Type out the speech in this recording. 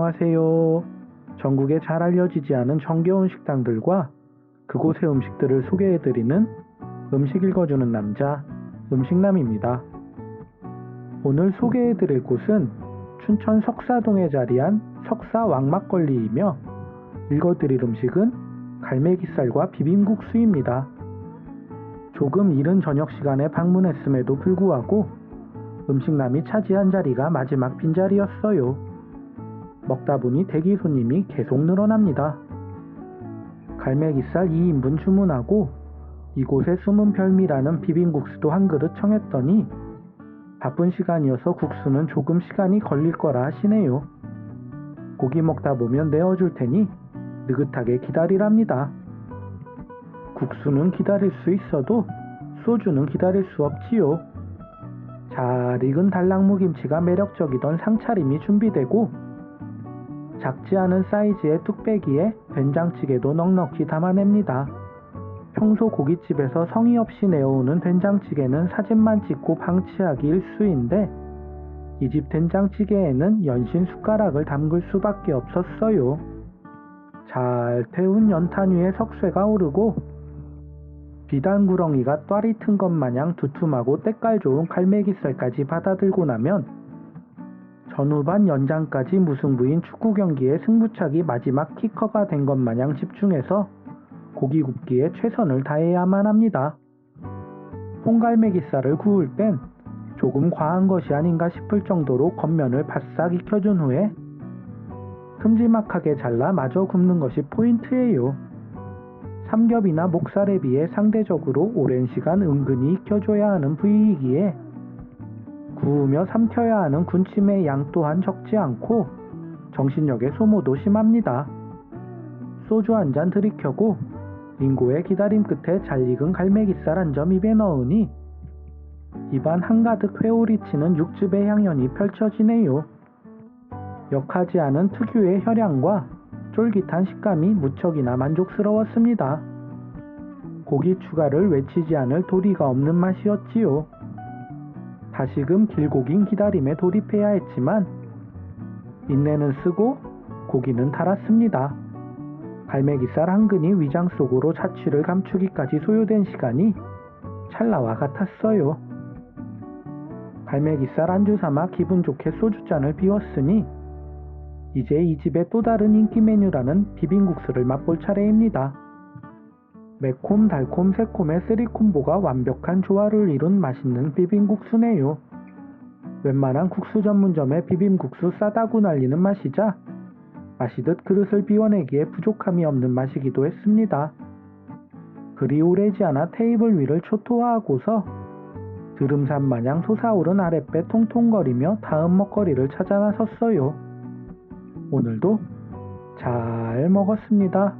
안녕하세요. 전국에 잘 알려지지 않은 정겨운 식당들과 그곳의 음식들을 소개해드리는 음식 읽어주는 남자, 음식남입니다. 오늘 소개해드릴 곳은 춘천 석사동에 자리한 석사 왕막걸리이며 읽어드릴 음식은 갈매기살과 비빔국수입니다. 조금 이른 저녁 시간에 방문했음에도 불구하고 음식남이 차지한 자리가 마지막 빈자리였어요. 먹다 보니 대기 손님이 계속 늘어납니다. 갈매기살 2인분 주문하고 이곳의 숨은 별미라는 비빔국수도 한 그릇 청했더니 바쁜 시간이어서 국수는 조금 시간이 걸릴 거라 하시네요. 고기 먹다 보면 내어줄 테니 느긋하게 기다리랍니다. 국수는 기다릴 수 있어도 소주는 기다릴 수 없지요. 잘 익은 달랑무 김치가 매력적이던 상차림이 준비되고 작지 않은 사이즈의 뚝배기에 된장찌개도 넉넉히 담아냅니다. 평소 고깃집에서 성의 없이 내어오는 된장찌개는 사진만 찍고 방치하기 일수인데 이 집 된장찌개에는 연신 숟가락을 담글 수밖에 없었어요. 잘 태운 연탄 위에 석쇠가 오르고 비단 구렁이가 또리 튼 것 마냥 두툼하고 때깔 좋은 갈매기살까지 받아들고 나면 전후반 연장까지 무승부인 축구 경기의 승부차기 마지막 키커가 된 것 마냥 집중해서 고기 굽기에 최선을 다해야만 합니다. 홍갈매기살을 구울 땐 조금 과한 것이 아닌가 싶을 정도로 겉면을 바싹 익혀준 후에 큼지막하게 잘라 마저 굽는 것이 포인트예요. 삼겹이나 목살에 비해 상대적으로 오랜 시간 은근히 익혀줘야 하는 부위이기에 구우며 삼켜야 하는 군침의 양 또한 적지 않고 정신력의 소모도 심합니다. 소주 한 잔 들이켜고 링고의 기다림 끝에 잘 익은 갈매기살 한 점 입에 넣으니 입안 한가득 회오리 치는 육즙의 향연이 펼쳐지네요. 역하지 않은 특유의 혈향과 쫄깃한 식감이 무척이나 만족스러웠습니다. 고기 추가를 외치지 않을 도리가 없는 맛이었지요. 다시금 길고 긴 기다림에 돌입해야 했지만 인내는 쓰고 고기는 달았습니다. 갈매기살 한 근이 위장 속으로 자취를 감추기까지 소요된 시간이 찰나와 같았어요. 갈매기살 안주 삼아 기분 좋게 소주잔을 비웠으니 이제 이 집의 또 다른 인기 메뉴라는 비빔국수를 맛볼 차례입니다. 매콤, 달콤, 새콤의 쓰리콤보가 완벽한 조화를 이룬 맛있는 비빔국수네요. 웬만한 국수 전문점의 비빔국수 싸다고 날리는 맛이자 마시듯 그릇을 비워내기에 부족함이 없는 맛이기도 했습니다. 그리 오래지 않아 테이블 위를 초토화하고서 드름산 마냥 솟아오른 아랫배 통통거리며 다음 먹거리를 찾아 나섰어요. 오늘도 잘 먹었습니다.